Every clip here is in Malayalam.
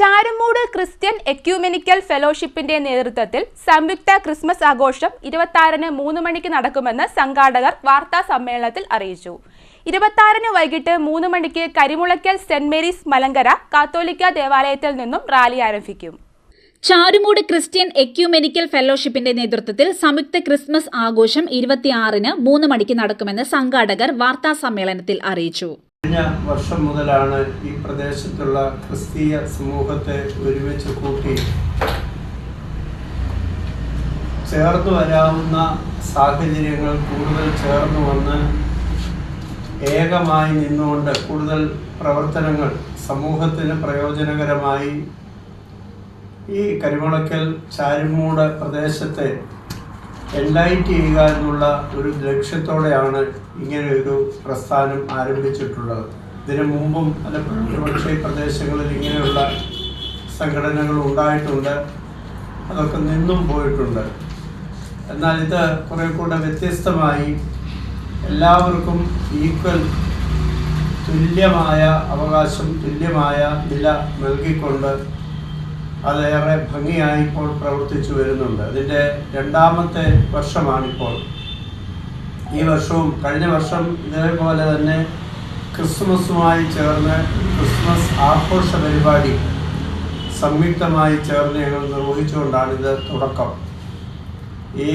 ചാരുമൂട് ക്രിസ്ത്യൻ എക്യൂമെനിക്കൽ ഫെലോഷിപ്പിന്റെ നേതൃത്വത്തിൽ സംയുക്ത ക്രിസ്മസ് ആഘോഷം ഇരുപത്തിയാറിന് മൂന്ന് മണിക്ക് നടക്കുമെന്ന് സംഘാടകർ വാർത്താ സമ്മേളനത്തിൽ അറിയിച്ചു. ഇരുപത്തിയാറിന് വൈകിട്ട് മൂന്ന് മണിക്ക് Karimulakkal saint Mary's Malankara Catholic ദേവാലയത്തിൽ നിന്നും റാലി ആരംഭിക്കും. ചാരുമൂട് ക്രിസ്ത്യൻ എക്യൂമെനിക്കൽ ഫെലോഷിപ്പിന്റെ നേതൃത്വത്തിൽ സംയുക്ത ക്രിസ്മസ് ആഘോഷം ഇരുപത്തിയാറിന് മൂന്ന് മണിക്ക് നടക്കുമെന്ന് സംഘാടകർ വാർത്താ സമ്മേളനത്തിൽ അറിയിച്ചു. കഴിഞ്ഞ വർഷം മുതലാണ് ഈ പ്രദേശത്തുള്ള ക്രിസ്തീയ സമൂഹത്തെ ഒരുമിച്ച് കൂട്ടി ചേർന്നു വരാവുന്ന സാഹചര്യങ്ങൾ കൂടുതൽ ചേർന്നു വന്ന് ഏകമായി നിന്നുകൊണ്ട് കൂടുതൽ പ്രവർത്തനങ്ങൾ സമൂഹത്തിന് പ്രയോജനകരമായി ഈ കരിമുളക്കൽ ചാരുമൂട് പ്രദേശത്തെ എൻലൈറ്റ് ചെയ്യുക എന്നുള്ള ഒരു ലക്ഷ്യത്തോടെയാണ് ഇങ്ങനെ ഒരു പ്രസ്ഥാനം ആരംഭിച്ചിട്ടുള്ളത്. ഇതിനു മുമ്പും ഒരുപക്ഷെ ഈ പ്രദേശങ്ങളിൽ ഇങ്ങനെയുള്ള സംഘടനകൾ ഉണ്ടായിട്ടുണ്ട്. അതൊക്കെ നിന്നും പോയിട്ടുണ്ട്. എന്നാൽ ഇത് കുറെ കൂടെ വ്യത്യസ്തമായി എല്ലാവർക്കും ഈക്വൽ തുല്യമായ അവകാശം തുല്യമായ നില നൽകിക്കൊണ്ട് അതേറെ ഭംഗിയായി ഇപ്പോൾ പ്രവർത്തിച്ചു വരുന്നുണ്ട്. അതിന്റെ രണ്ടാമത്തെ വർഷമാണിപ്പോൾ. ഈ വർഷവും കഴിഞ്ഞ വർഷം ഇതേപോലെ തന്നെ ക്രിസ്മസുമായി ചേർന്ന് ക്രിസ്മസ് ആഘോഷ പരിപാടി സംയുക്തമായി ചേർന്ന് ഞങ്ങൾ നിർവഹിച്ചുകൊണ്ടാണ് ഇത് തുടക്കം. ഈ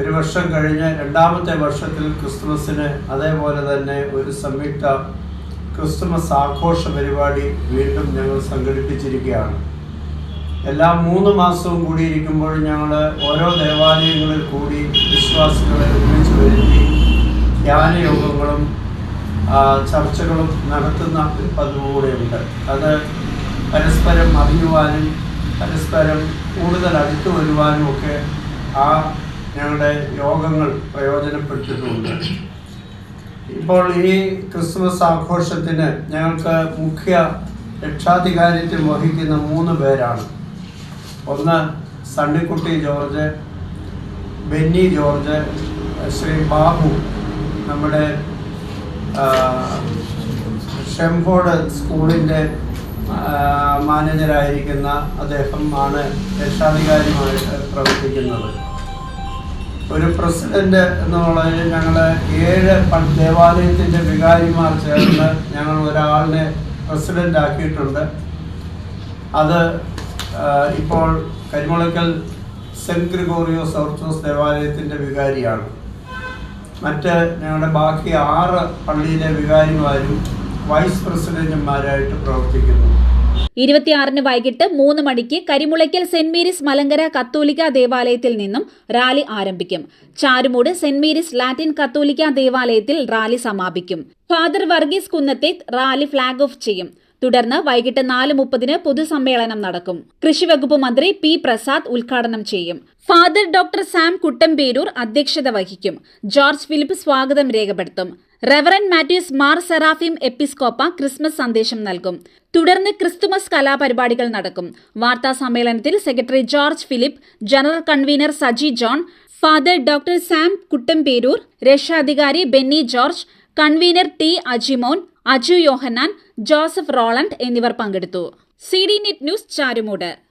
ഒരു വർഷം കഴിഞ്ഞ് രണ്ടാമത്തെ വർഷത്തിൽ ക്രിസ്മസിന് അതേപോലെ തന്നെ ഒരു സംയുക്ത ക്രിസ്മസ് ആഘോഷ പരിപാടി വീണ്ടും ഞങ്ങൾ സംഘടിപ്പിച്ചിരിക്കുകയാണ്. എല്ലാ മൂന്ന് മാസവും കൂടിയിരിക്കുമ്പോൾ ഞങ്ങൾ ഓരോ ദേവാലയങ്ങളിൽ കൂടി വിശ്വാസികളെ ഒരുമിച്ച് വരുത്തി ധ്യാനയോഗങ്ങളും ചർച്ചകളും നടത്തുന്ന ഒരു പതിവുകൂടെയുണ്ട് അത് പരസ്പരം അറിയുവാനും പരസ്പരം കൂടുതൽ അടുത്തു വരുവാനും ഒക്കെ ആ ഞങ്ങളുടെ യോഗങ്ങൾ പ്രയോജനപ്പെടുത്തുന്നുണ്ട് ഇപ്പോൾ ഈ ക്രിസ്മസ് ആഘോഷത്തിന് ഞങ്ങൾക്ക് മുഖ്യ രക്ഷാധികാരിത്വം വഹിക്കുന്ന മൂന്ന് പേരാണ്. ഒന്ന് Sunnykutty George Benny George Shri Babu നമ്മുടെ ഷെംഫോർഡ് സ്കൂളിന്റെ മാനേജരായിരിക്കുന്ന അദ്ദേഹം ആണ് രക്ഷാധികാരിയുമായിട്ട് പ്രവർത്തിക്കുന്നത്. ഒരു പ്രസിഡന്റ് എന്നുള്ളതിൽ ഞങ്ങൾ ഏഴ് ദേവാലയത്തിന്റെ വികാരിമാർ ചേർന്ന് ഞങ്ങൾ ഒരാളിനെ പ്രസിഡന്റ് ആക്കിയിട്ടുണ്ട് അത് ഇപ്പോൾ കരിമുളക്കൽ സെന്റ് ഗ്രിഗോറിയോസ് ഓർത്തോസ് ദേവാലയത്തിന്റെ വികാരിയാണ്. മറ്റ് ഞങ്ങളുടെ ബാക്കി ആറ് പള്ളിയിലെ വികാരിമാരും വൈസ് പ്രസിഡന്റുമാരായിട്ട് പ്രവർത്തിക്കുന്നു. ഇരുപത്തിയാറിന് വൈകിട്ട് മൂന്ന് മണിക്ക് കരിമുളയ്ക്കൽ സെന്റ് മേരീസ് മലങ്കര കത്തോലിക്ക ദേവാലയത്തിൽ നിന്നും റാലി ആരംഭിക്കും. ചാരുമൂട് സെന്റ് മേരീസ് ലാറ്റിൻ കത്തോലിക്ക ദേവാലയത്തിൽ റാലി സമാപിക്കും. Father Varghese Kunnathethu rally flag off ചെയ്യും. തുടർന്ന് വൈകിട്ട് നാല് മുപ്പതിന് പൊതുസമ്മേളനം നടക്കും. കൃഷിവകുപ്പ് മന്ത്രി പി പ്രസാദ് ഉദ്ഘാടനം ചെയ്യും. ഫാദർ ഡോക്ടർ സാം കുട്ടമ്പേരൂർ അധ്യക്ഷത വഹിക്കും. ജോർജ് ഫിലിപ്പ് സ്വാഗതം രേഖപ്പെടുത്തും. റെവറൻ മാത്യൂസ് മാർ സെറാഫിം എപ്പിസ്കോപ്പ ക്രിസ്മസ് സന്ദേശം നൽകും. തുടർന്ന് ക്രിസ്തുമസ് കലാപരിപാടികൾ നടക്കും. വാർത്താ സമ്മേളനത്തിൽ secretary George Philip general convener Saji John father doctor Sam Kuttamperoor രക്ഷാധികാരി Benny George convener T Ajimon Aju Yohannan Joseph Roland എന്നിവർ പങ്കെടുത്തു. C D net news Charummood.